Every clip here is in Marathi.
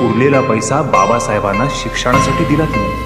उरलेला पैसा बाबासाहेबांना शिक्षणासाठी दिला तिने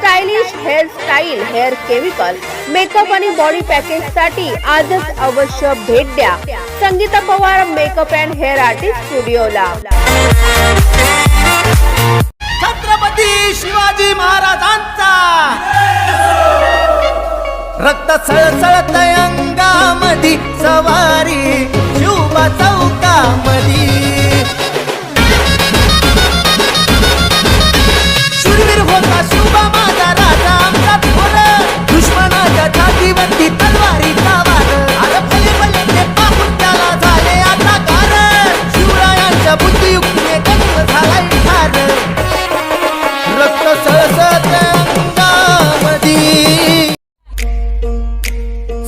stylish hair style hair chemical makeup आणि बॉडी पॅकेजसाठी आजच अवश्य भेट द्या. Sangeeta Pawar makeup and hair artist स्टुडिओला. Chhatrapati Shivaji महाराजांचा. रक्त सळसळत अंगामधी सवारी शिवबा चौकामधी.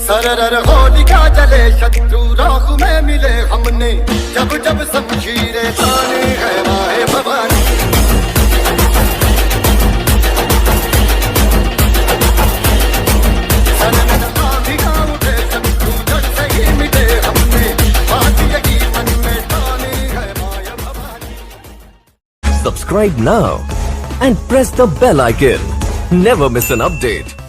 सरर होलिका जले शत्रु राह में मिले हमने जब जब समझीरे ताने है माए Bhavani Subscribe now and press the bell icon. Never miss an update.